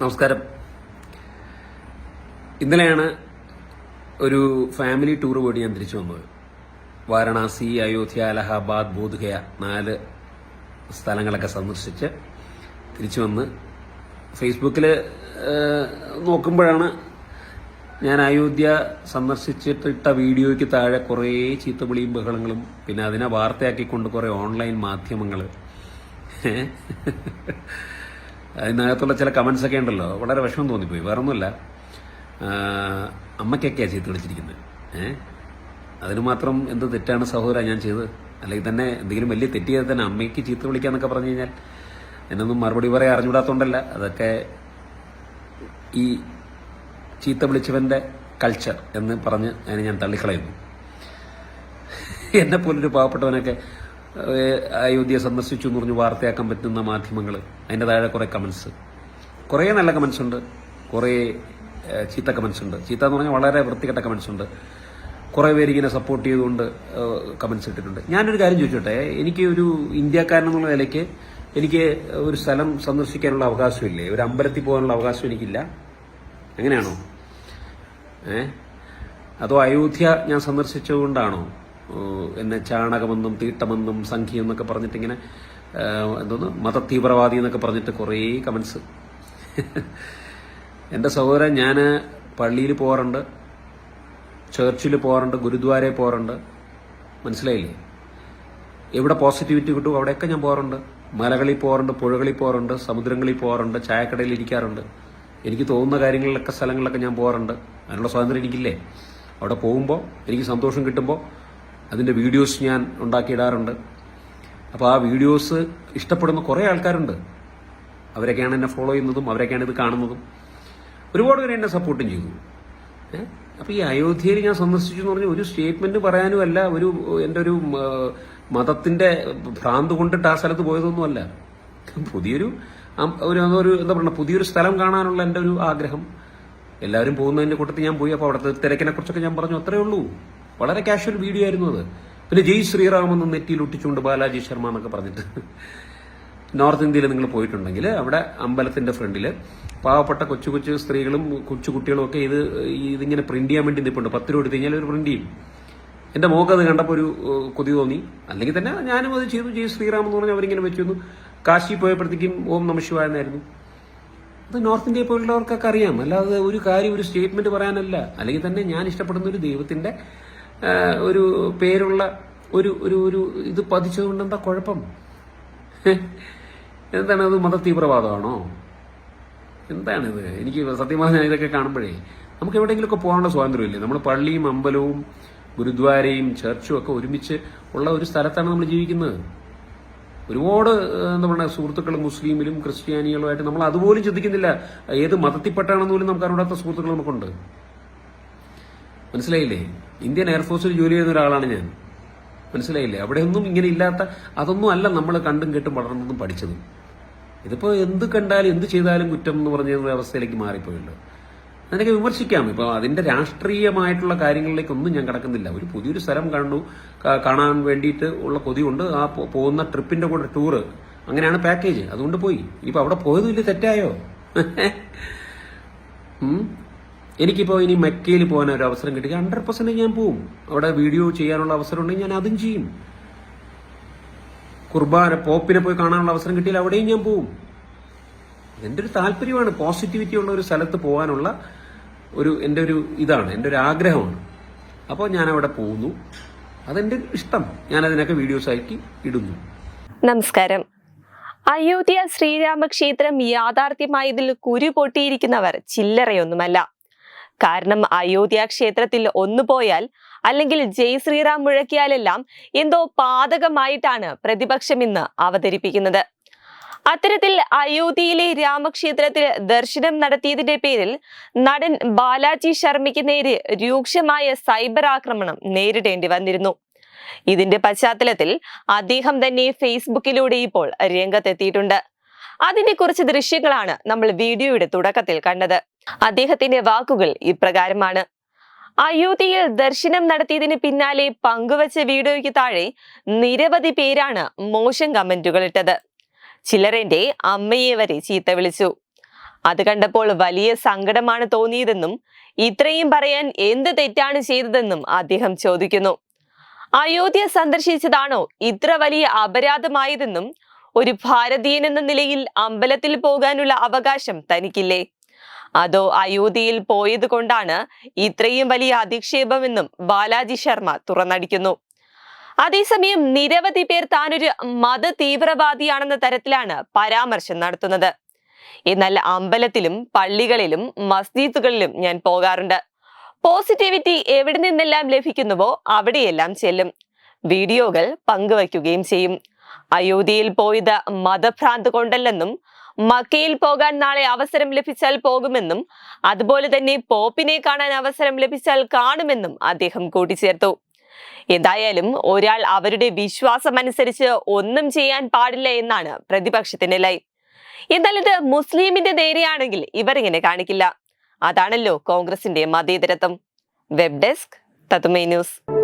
നമസ്കാരം. ഇന്നലെയാണ് ഒരു ഫാമിലി ടൂർ പോയിട്ട് ഞാൻ തിരിച്ചു വന്നത്. വാരണാസി അയോധ്യ അലഹാബാദ് ബോധ്ഗയ നാല് സ്ഥലങ്ങളൊക്കെ സന്ദർശിച്ച് തിരിച്ചു വന്ന് ഫേസ്ബുക്കിൽ നോക്കുമ്പോഴാണ് ഞാൻ അയോധ്യ സന്ദർശിച്ചിട്ടിട്ട വീഡിയോയ്ക്ക് താഴെ കുറേ ചീത്തവിളിയും ബഹളങ്ങളും പിന്നെ അതിനെ വാർത്തയാക്കിക്കൊണ്ട് കുറേ ഓൺലൈൻ മാധ്യമങ്ങൾ അതിനകത്തുള്ള ചില കമൻസ് ഒക്കെ ഉണ്ടല്ലോ. വളരെ വിഷമം തോന്നിപ്പോയി. വേറെ ഒന്നുമല്ല അമ്മയ്ക്കൊക്കെയാണ് ചീത്ത വിളിച്ചിരിക്കുന്നത് ഏഹ് അതിന് മാത്രം എന്ത് തെറ്റാണ് സഹോദര ഞാൻ ചെയ്തത്? അല്ലെങ്കിൽ തന്നെ എന്തെങ്കിലും വലിയ തെറ്റ് ചെയ്താൽ തന്നെ അമ്മയ്ക്ക് ചീത്ത വിളിക്കാന്നൊക്കെ പറഞ്ഞു കഴിഞ്ഞാൽ എന്നൊന്നും മറുപടി പറയാൻ അറിഞ്ഞുകൂടാത്തോണ്ടല്ല. അതൊക്കെ ഈ ചീത്ത വിളിച്ചവന്റെ കൾച്ചർ എന്ന് പറഞ്ഞ് അതിനെ ഞാൻ തള്ളിക്കളയുന്നു. എന്നെ പോലൊരു പാവപ്പെട്ടവനൊക്കെ അയോധ്യ സന്ദർശിച്ചു എന്ന് പറഞ്ഞ് വാർത്തയാക്കാൻ പറ്റുന്ന മാധ്യമങ്ങൾ അതിന്റെ താഴെ കുറേ കമൻസ് കുറേ നല്ല കമൻസ് ഉണ്ട്. കുറേ ചീത്ത കമൻസ് ഉണ്ട്. ചീത്ത എന്ന് പറഞ്ഞാൽ വളരെ വൃത്തികെട്ട കമൻസ് ഉണ്ട്. കുറേ പേര് ഇങ്ങനെ സപ്പോർട്ട് ചെയ്തുകൊണ്ട് കമൻസ് ഇട്ടിട്ടുണ്ട്. ഞാനൊരു കാര്യം ചോദിച്ചോട്ടെ? എനിക്ക് ഒരു ഇന്ത്യക്കാരൻ എന്നുള്ള നിലയ്ക്ക് എനിക്ക് ഒരു സ്ഥലം സന്ദർശിക്കാനുള്ള അവകാശമില്ലേ? ഒരു അമ്പലത്തിൽ പോകാനുള്ള അവകാശം എനിക്കില്ല. അങ്ങനെയാണോ ഏ? അതോ അയോധ്യ ഞാൻ സന്ദർശിച്ചുകൊണ്ടാണോ ഓ, എന്നെ ചാണകമെന്നും തീട്ടമെന്നും സംഖ്യ എന്നൊക്കെ പറഞ്ഞിട്ട് ഇങ്ങനെ ആ, എന്തോന്ന് മതതീവ്രവാദി എന്നൊക്കെ പറഞ്ഞിട്ട് കുറേ കമൻസ് എന്റെ സഹോദരൻ ഞാൻ പള്ളിയിൽ പോകാറുണ്ട് ചേർച്ചിൽ പോകാറുണ്ട് ഗുരുദ്വാരയിൽ പോകാറുണ്ട് മനസ്സിലായില്ലേ? എവിടെ പോസിറ്റിവിറ്റി കിട്ടും അവിടെയൊക്കെ ഞാൻ പോകാറുണ്ട് മലകളിൽ പോകാറുണ്ട് പുഴകളിൽ പോകാറുണ്ട് സമുദ്രങ്ങളിൽ പോകാറുണ്ട് ചായക്കടയിൽ ഇരിക്കാറുണ്ട്. എനിക്ക് തോന്നുന്ന കാര്യങ്ങളിലൊക്കെ സ്ഥലങ്ങളിലൊക്കെ ഞാൻ പോകാറുണ്ട് അതിനുള്ള സ്വാതന്ത്ര്യം എനിക്കില്ലേ? അവിടെ പോകുമ്പോൾ എനിക്ക് സന്തോഷം കിട്ടുമ്പോൾ അതിന്റെ വീഡിയോസ് ഞാൻ ഉണ്ടാക്കിയിടാറുണ്ട്. അപ്പോൾ ആ വീഡിയോസ് ഇഷ്ടപ്പെടുന്ന കുറേ ആൾക്കാരുണ്ട്. അവരൊക്കെയാണ് എന്നെ ഫോളോ ചെയ്യുന്നതും അവരൊക്കെയാണ് ഇത് കാണുന്നതും. ഒരുപാട് പേര് എന്നെ സപ്പോർട്ടും ചെയ്തു. അപ്പോൾ ഈ അയോധ്യയിൽ ഞാൻ സന്ദർശിച്ചു എന്ന് പറഞ്ഞാൽ ഒരു സ്റ്റേറ്റ്മെന്റ് പറയാനും അല്ല ഒരു എന്റെ ഒരു മതത്തിന്റെ ഭ്രാന്ത് കൊണ്ടിട്ട് ആ സ്ഥലത്ത് പോയതൊന്നുമല്ല പുതിയൊരു ഒരു ഒരു എന്താ പറയുക പുതിയൊരു സ്ഥലം കാണാനുള്ള എന്റെ ഒരു ആഗ്രഹം. എല്ലാവരും പോകുന്നതിന്റെ കൂട്ടത്തിൽ ഞാൻ പോയി അപ്പോൾ അവിടുത്തെ തിരക്കിനെ കുറിച്ചൊക്കെ ഞാൻ പറഞ്ഞു അത്രേ ഉള്ളൂ. വളരെ കാഷ്വൽ വീഡിയോ ആയിരുന്നു അത്. പിന്നെ ജയ് ശ്രീറാം എന്ന് നെറ്റിയിൽ ഒട്ടിച്ചുകൊണ്ട് ബാലാജി ശർമ്മ എന്നൊക്കെ പറഞ്ഞിട്ട് നോർത്ത് ഇന്ത്യയിൽ നിങ്ങൾ പോയിട്ടുണ്ടെങ്കിൽ അവിടെ അമ്പലത്തിന്റെ ഫ്രണ്ടിൽ പാവപ്പെട്ട കൊച്ചു കൊച്ചു സ്ത്രീകളും കൊച്ചു കുട്ടികളും ഒക്കെ ഇത് ഇതിങ്ങനെ പ്രിന്റ് ചെയ്യാൻ വേണ്ടി നിൽപ്പുണ്ട്. പത്ത് രൂപ എടുത്ത് കഴിഞ്ഞാൽ ഒരു പ്രിന്റ് ചെയ്യും. എന്റെ മോക്ക് അത് കണ്ടപ്പോൾ ഒരു കൊതി തോന്നി. അല്ലെങ്കിൽ തന്നെ ഞാനും അത് ചെയ്തു. ജയ് ശ്രീറാം എന്ന് പറഞ്ഞാൽ അവരിങ്ങനെ വെച്ചിരുന്നു. കാശി പോയപ്പോഴത്തേക്കും ഓം നമശിവായെന്നായിരുന്നു അത് നോർത്ത് ഇന്ത്യയിൽ പോലുള്ളവർക്കൊക്കെ അറിയാം. അല്ലാതെ ഒരു കാര്യം ഒരു സ്റ്റേറ്റ്മെന്റ് പറയാനല്ല. അല്ലെങ്കിൽ തന്നെ ഞാൻ ഇഷ്ടപ്പെടുന്ന ഒരു ദൈവത്തിന്റെ ഒരു പേരുള്ള ഒരു ഒരു ഒരു ഇത് പതിച്ചതുകൊണ്ട് എന്താ കുഴപ്പം എന്താണ് അത് മത തീവ്രവാദമാണോ എന്താണിത്? എനിക്ക് സത്യം ഇതൊക്കെ കാണുമ്പോഴേ നമുക്ക് എവിടെയെങ്കിലുമൊക്കെ പോകാനുള്ള സ്വാതന്ത്ര്യമില്ലേ? നമ്മൾ പള്ളിയും അമ്പലവും ഗുരുദ്വാരയും ചർച്ചും ഒക്കെ ഒരുമിച്ച് ഉള്ള ഒരു സ്ഥലത്താണ് നമ്മൾ ജീവിക്കുന്നത്. ഒരുപാട് എന്താ പറയുക സുഹൃത്തുക്കൾ മുസ്ലിമിലും ക്രിസ്ത്യാനികളുമായിട്ട് നമ്മൾ അതുപോലും ചിന്തിക്കുന്നില്ല ഏത് മതത്തിൽപ്പെട്ടാണെന്ന് പോലും നമുക്ക് അറിയാത്ത സുഹൃത്തുക്കൾ നമുക്കുണ്ട്. മനസ്സിലായില്ലേ? ഇന്ത്യൻ എയർഫോഴ്സിൽ ജോലി ചെയ്യുന്ന ഒരാളാണ് ഞാൻ. മനസ്സിലായില്ലേ? അവിടെയൊന്നും ഇങ്ങനെ ഇല്ലാത്ത അതൊന്നും അല്ല നമ്മൾ കണ്ടും കേട്ടും വളർന്നതും പഠിച്ചതും. ഇതിപ്പോ എന്ത് കണ്ടാലും എന്ത് ചെയ്താലും കുറ്റം എന്ന് പറഞ്ഞ അവസ്ഥയിലേക്ക് മാറിപ്പോയല്ലോ. അതിനൊക്കെ വിമർശിക്കാം. ഇപ്പൊ അതിന്റെ രാഷ്ട്രീയമായിട്ടുള്ള കാര്യങ്ങളിലേക്കൊന്നും ഞാൻ കടക്കുന്നില്ല. ഒരു പുതിയൊരു സ്ഥലം കണ്ടു. കാണാൻ വേണ്ടിയിട്ട് ഉള്ള കൊതിയുണ്ട്. ആ പോകുന്ന ട്രിപ്പിന്റെ കൂടെ ടൂറ് അങ്ങനെയാണ് പാക്കേജ്. അതുകൊണ്ട് പോയി. ഇപ്പൊ അവിടെ പോയതുമില്ല തെറ്റായോ? ഉം? എനിക്കിപ്പോ ഇനി മെക്കയിൽ പോകാൻ ഒരു അവസരം കിട്ടി. ഹൺഡ്രഡ് പെർസെന്റ് ഞാൻ പോവും. അവിടെ വീഡിയോ ചെയ്യാനുള്ള അവസരം ഉണ്ടെങ്കിൽ ഞാൻ അതും ചെയ്യും. കുർബാന പോപ്പിനെ പോയി കാണാനുള്ള അവസരം കിട്ടിയാൽ അവിടെയും ഞാൻ പോവും. എന്റെ ഒരു താല്പര്യമാണ് പോസിറ്റിവിറ്റി ഉള്ള ഒരു സ്ഥലത്ത് പോകാനുള്ള ഒരു എന്റെ ഒരു ഇതാണ് എന്റെ ഒരു ആഗ്രഹമാണ്. അപ്പോൾ ഞാൻ അവിടെ പോകുന്നു. അതെന്റെ ഇഷ്ടം. ഞാൻ അതിനൊക്കെ വീഡിയോസ് ആക്കി ഇടുന്നു. നമസ്കാരം. അയോധ്യ ശ്രീരാമക്ഷേത്രം യാഥാർത്ഥ്യമായതിൽ കുരു പൊട്ടിയിരിക്കുന്നവർ ചില്ലറയൊന്നുമല്ല. കാരണം അയോധ്യ ക്ഷേത്രത്തിൽ ഒന്നു പോയാൽ അല്ലെങ്കിൽ ജയ് ശ്രീറാം മുഴക്കിയാലെല്ലാം എന്തോ പാതകമായിട്ടാണ് പ്രതിപക്ഷം ഇന്ന് അവതരിപ്പിക്കുന്നത്. അത്തരത്തിൽ അയോധ്യയിലെ രാമക്ഷേത്രത്തിൽ ദർശനം നടത്തിയതിന്റെ പേരിൽ നടൻ ബാലാജി ശർമ്മയ്ക്ക് നേരെ രൂക്ഷമായ സൈബർ ആക്രമണം നേരിടേണ്ടി വന്നിരുന്നു. ഇതിന്റെ പശ്ചാത്തലത്തിൽ അദ്ദേഹം തന്നെ ഫേസ്ബുക്കിലൂടെ ഇപ്പോൾ രംഗത്തെത്തിയിട്ടുണ്ട്. അതിനെക്കുറിച്ച് കുറച്ച് ദൃശ്യങ്ങളാണ് നമ്മൾ വീഡിയോയുടെ തുടക്കത്തിൽ കണ്ടത്. അദ്ദേഹത്തിന്റെ വാക്കുകൾ ഇപ്രകാരമാണ്. അയോധ്യയിൽ ദർശനം നടത്തിയതിന് പിന്നാലെ പങ്കുവച്ച വീഡിയോയ്ക്ക് താഴെ നിരവധി പേരാണ് മോശം കമന്റുകൾ ഇട്ടത്. ചിലരെന്റെ അമ്മയെ വരെ ചീത്ത വിളിച്ചു. അത് കണ്ടപ്പോൾ വലിയ സങ്കടമാണ് തോന്നിയതെന്നും ഇത്രയും പറയാൻ എന്ത് തെറ്റാണ് ചെയ്തതെന്നും അദ്ദേഹം ചോദിക്കുന്നു. അയോധ്യ സന്ദർശിച്ചതാണോ ഇത്ര വലിയ അപരാധമായതെന്നും ഒരു ഭാരതീയൻ എന്ന നിലയിൽ അമ്പലത്തിൽ പോകാനുള്ള അവകാശം തനിക്കില്ലേ? അതോ അയോധ്യയിൽ പോയത് കൊണ്ടാണ് ഇത്രയും വലിയ അധിക്ഷേപമെന്നും ബാലാജി ശർമ്മ തുറന്നടിക്കുന്നു. അതേസമയം നിരവധി പേർ താനൊരു മത തീവ്രവാദിയാണെന്ന തരത്തിലാണ് പരാമർശം നടത്തുന്നത്. എന്നാൽ അമ്പലത്തിലും പള്ളികളിലും മസ്ജിദുകളിലും ഞാൻ പോകാറുണ്ട്. പോസിറ്റിവിറ്റി എവിടെ നിന്നെല്ലാം ലഭിക്കുന്നുവോ അവിടെയെല്ലാം ചെല്ലും. വീഡിയോകൾ പങ്കുവയ്ക്കുകയും ചെയ്യും. അയോധ്യയിൽ പോയത് മതഭ്രാന്ത് കൊണ്ടല്ലെന്നും മക്കയിൽ പോകാൻ നാളെ അവസരം ലഭിച്ചാൽ പോകുമെന്നും അതുപോലെ തന്നെ പോപ്പിനെ കാണാൻ അവസരം ലഭിച്ചാൽ കാണുമെന്നും അദ്ദേഹം കൂട്ടിച്ചേർത്തു. എന്തായാലും ഒരാൾ അവരുടെ വിശ്വാസമനുസരിച്ച് ഒന്നും ചെയ്യാൻ പാടില്ല എന്നാണ് പ്രതിപക്ഷത്തിന്റെ ലൈൻ എന്നാൽ ഇത് മുസ്ലിമിന്റെ നേരെയാണെങ്കിൽ ഇങ്ങനെ കാണിക്കില്ല. അതാണല്ലോ കോൺഗ്രസിന്റെ മതേതരത്വം. വെബ് ഡെസ്ക് തതുമേ ന്യൂസ്.